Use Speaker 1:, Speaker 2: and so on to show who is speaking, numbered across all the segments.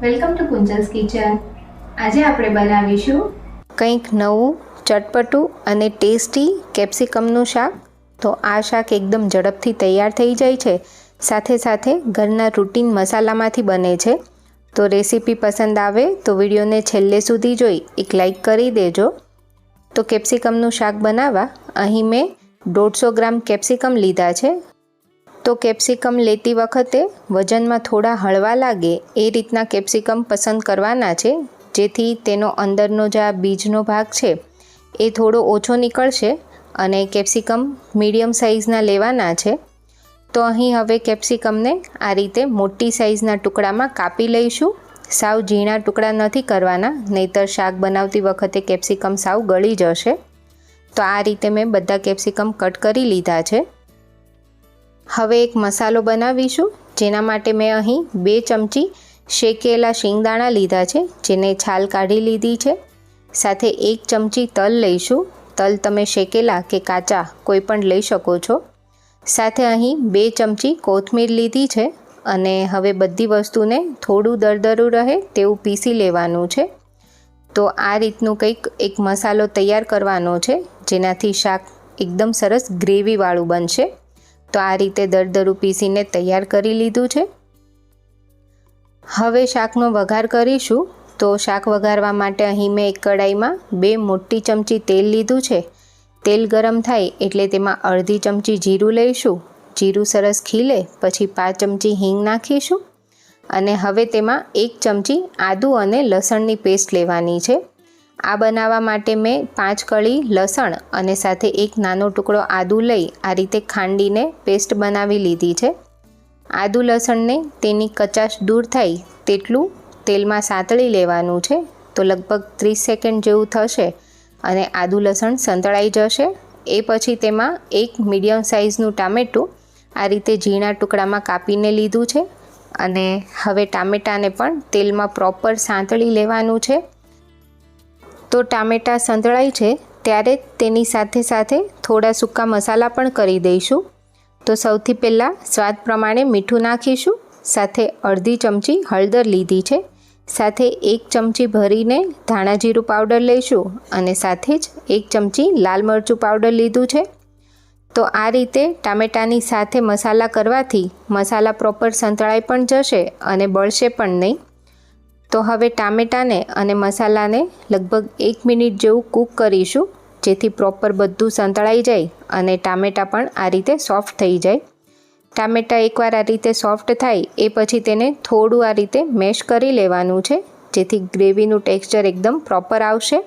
Speaker 1: Welcome to Kunjal's kitchen. આજે આપણે બનાવીશું
Speaker 2: કંઈક નવું, ચટપટું અને ટેસ્ટી કેપ્સિકમનું શાક. તો આ શાક એકદમ ઝડપથી તૈયાર થઈ જાય છે. સાથે સાથે ઘરના રૂટીન મસાલામાંથી બને છે. તો રેસીપી પસંદ આવે તો વિડીયોને છેલ્લે સુધી જોઈ એક લાઈક કરી દેજો. તો કેપ્સિકમનું શાક બનાવવા અહીં મેં દોઢસો ગ્રામ કેપ્સિકમ લીધા છે. તો કેપ્સિકમ લેતી વખતે વજનમાં થોડા હળવા લાગે એ રીતના કેપ્સિકમ પસંદ કરવાના છે, જેથી તેનો અંદરનો જે આ બીજનો ભાગ છે, એ થોડો ઓછો નીકળશે અને કેપ્સિકમ મીડિયમ સાઇઝના લેવાના છે. તો અહીં હવે કેપ્સિકમને આ રીતે મોટી સાઇઝના ટુકડામાં કાપી લઈશું. સાવ ઝીણા ટુકડા નથી કરવાના, નહીતર શાક બનાવતી વખતે કેપ્સિકમ સાવ ગળી જશે. તો આ રીતે મેં બધા કેપ્સિકમ કટ કરી લીધા છે. હવે એક મસાલો બનાવીશું, જેના માટે મેં અહીં બે ચમચી શેકેલા શિંગદાણા લીધા છે, જેને છાલ કાઢી લીધી છે. સાથે એક ચમચી તલ લઈશું. તલ તમે શેકેલા કે કાચા કોઈ પણ લઈ શકો છો. સાથે અહીં બે ચમચી કોથમીર લીધી છે અને હવે બધી વસ્તુને થોડું દરદરું રહે તેવું પીસી લેવાનું છે. તો આ રીતનું કંઈક એક મસાલો તૈયાર કરવાનો છે, જેનાથી શાક એકદમ સરસ ગ્રેવીવાળું બનશે. તો આ રીતે દરદરું પીસીને તૈયાર કરી લીધું છે. હવે શાકનો વઘાર કરીશું. તો શાક વઘારવા માટે અહીં મેં એક કડાઈમાં બે મોટી ચમચી તેલ લીધું છે. તેલ ગરમ થાય એટલે તેમાં અડધી ચમચી જીરું લઈશું. જીરું સરસ ખીલે, પછી પાંચ ચમચી હિંગ નાખીશું. અને હવે તેમાં એક ચમચી આદું અને લસણની પેસ્ટ લેવાની છે. આ બનાવવા માટે મેં પાંચ કળી લસણ અને સાથે એક નાનો ટુકડો આદું લઈ આ રીતે ખાંડીને પેસ્ટ બનાવી લીધી છે. આદુ લસણને તેની કચાશ દૂર થાય તેટલું તેલમાં સાંતળી લેવાનું છે. તો લગભગ ત્રીસ સેકન્ડ જેવું થશે અને આદુ લસણ સંતળાઈ જશે. એ પછી તેમાં એક મીડિયમ સાઇઝનું ટામેટું આ રીતે ઝીણા ટુકડામાં કાપીને લીધું છે. અને હવે ટામેટાને પણ તેલમાં પ્રોપર સાંતળી લેવાનું છે. તો ટામેટાં સંતળાય છે, ત્યારે તેની સાથે સાથે થોડા સૂકા મસાલા પણ કરી દઈશું. તો સૌથી પહેલાં સ્વાદ પ્રમાણે મીઠું નાખીશું, સાથે અડધી ચમચી હળદર લીધી છે. સાથે એક ચમચી ભરીને ધાણા જીરું પાવડર લઈશું અને સાથે જ એક ચમચી લાલ મરચું પાવડર લીધું છે. તો આ રીતે ટામેટાની સાથે મસાલા કરવાથી મસાલા પ્રોપર સંતળાઈ પણ જશે અને બળશે પણ નહીં. તો હવે ટામેટાને અને મસાલાને લગભગ એક મિનિટ જેવું કૂક કરીશું, જેથી પ્રોપર બધું સંતળાઈ જાય અને ટામેટાં પણ આ રીતે સોફ્ટ થઈ જાય. ટામેટાં એકવાર આ રીતે સોફ્ટ થાય, એ પછી તેને થોડું આ રીતે મેશ કરી લેવાનું છે, જેથી ગ્રેવીનું ટેક્સચર એકદમ પ્રોપર આવશે.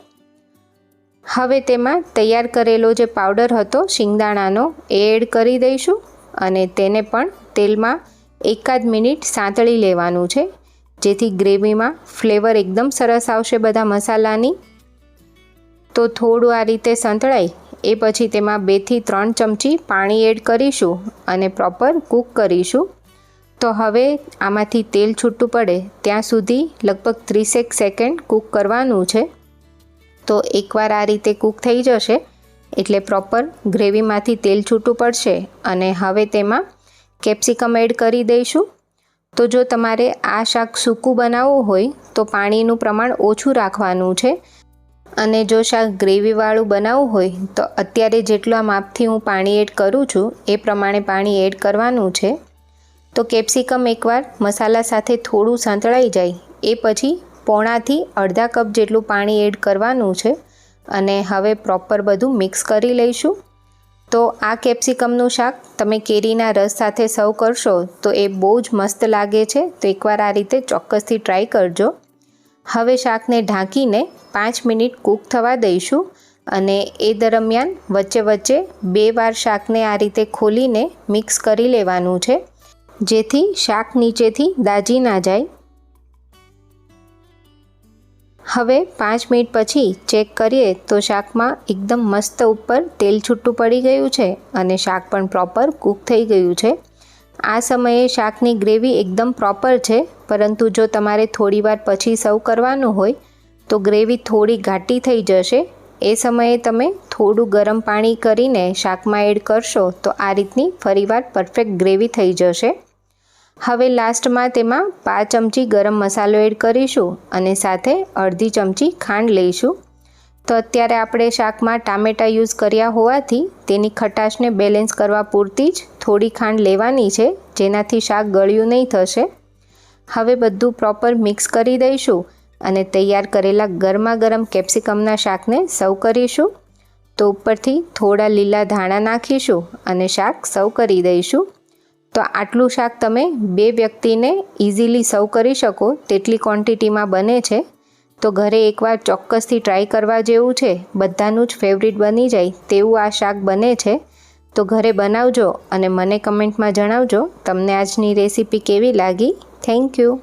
Speaker 2: હવે તેમાં તૈયાર કરેલો જે પાવડર હતો, શિંગદાણાનો, એ એડ કરી દઈશું અને તેને પણ તેલમાં એકાદ મિનિટ સાંતળી લેવાનું છે. જેથી ગ્રેવીમાં ફ્લેવર એકદમ સરસ આવશે બધા મસાલાની. તો થોડું આ રીતે સંતળાય, એ પછી તેમાં બેથી ત્રણ ચમચી પાણી એડ કરીશું અને પ્રોપર કૂક કરીશું. તો હવે આમાંથી તેલ છૂટું પડે, ત્યાં સુધી લગભગ ત્રીસેક સેકન્ડ કૂક કરવાનું છે. તો એકવાર આ રીતે કૂક થઈ જશે, એટલે પ્રોપર ગ્રેવીમાંથી તેલ છૂટું પડશે અને હવે તેમાં કેપ્સિકમ એડ કરી દઈશું. તો જો તમારે આ શાક સૂકું બનાવવું હોય, તો પાણીનું પ્રમાણ ઓછું રાખવાનું છે. અને જો શાક ગ્રેવીવાળું બનાવવું હોય, તો અત્યારે જેટલા માપથી હું પાણી એડ કરું છું, એ પ્રમાણે પાણી એડ કરવાનું છે. તો કેપ્સિકમ એકવાર મસાલા સાથે થોડું સાંતળાઈ જાય, એ પછી પોણાથી અડધા કપ જેટલું પાણી એડ કરવાનું છે. અને હવે પ્રોપર બધું મિક્સ કરી લઈશું. તો આ કેપ્સિકમનું શાક તમે કેરીના રસ સાથે સર્વ કરશો તો એ બહુ જ મસ્ત લાગે છે. તો એકવાર આ રીતે ચોક્કસથી ટ્રાય કરજો. હવે શાકને ઢાંકીને પાંચ મિનિટ કૂક થવા દઈશું અને એ દરમિયાન વચ્ચે વચ્ચે બે વાર શાકને આ રીતે ખોલીને મિક્સ કરી લેવાનું છે. જેથી શાક નીચેથી દાજી ના જાય. હવે પાંચ મિનિટ પછી ચેક કરીએ તો શાકમાં એકદમ મસ્ત ઉપર તેલ છૂટું પડી ગયું છે અને શાક પણ પ્રોપર કૂક થઈ ગયું છે. આ સમયે શાકની ગ્રેવી એકદમ પ્રોપર છે, પરંતુ જો તમારે થોડીવાર પછી સર્વ કરવાનું હોય, તો ગ્રેવી થોડી ઘાટી થઈ જશે. એ સમયે તમે થોડું ગરમ પાણી કરીને શાકમાં એડ કરશો તો આ રીતની ફરીવાર પરફેક્ટ ગ્રેવી થઈ જશે. હવે લાસ્ટમાં તેમાં પાંચ ચમચી ગરમ મસાલો એડ કરીશું અને સાથે અડધી ચમચી ખાંડ લઈશું. તો અત્યારે આપણે શાકમાં ટામેટાં યુઝ કર્યા હોવાથી તેની ખટાશને બેલેન્સ કરવા પૂરતી જ થોડી ખાંડ લેવાની છે, જેનાથી શાક ગળ્યું નહીં થશે. હવે બધું પ્રોપર મિક્સ કરી દઈશું અને તૈયાર કરેલા ગરમા ગરમ કેપ્સિકમના શાકને સર્વ કરીશું. તો ઉપરથી થોડા લીલા ધાણા નાખીશું અને શાક સર્વ કરી દઈશું. તો આટલું શાક તમે બે વ્યક્તિને ઇઝીલી સર્વ કરી શકો, તેટલી ક્વોન્ટિટીમાં બને છે. તો ઘરે એકવાર ચોક્કસથી ટ્રાય કરવા જેવું છે, બધાનું જ ફેવરિટ બની જાય તેવું આ શાક બને છે. તો ઘરે બનાવજો અને મને કમેન્ટમાં જણાવજો, તમને આજની રેસીપી કેવી લાગી? Thank you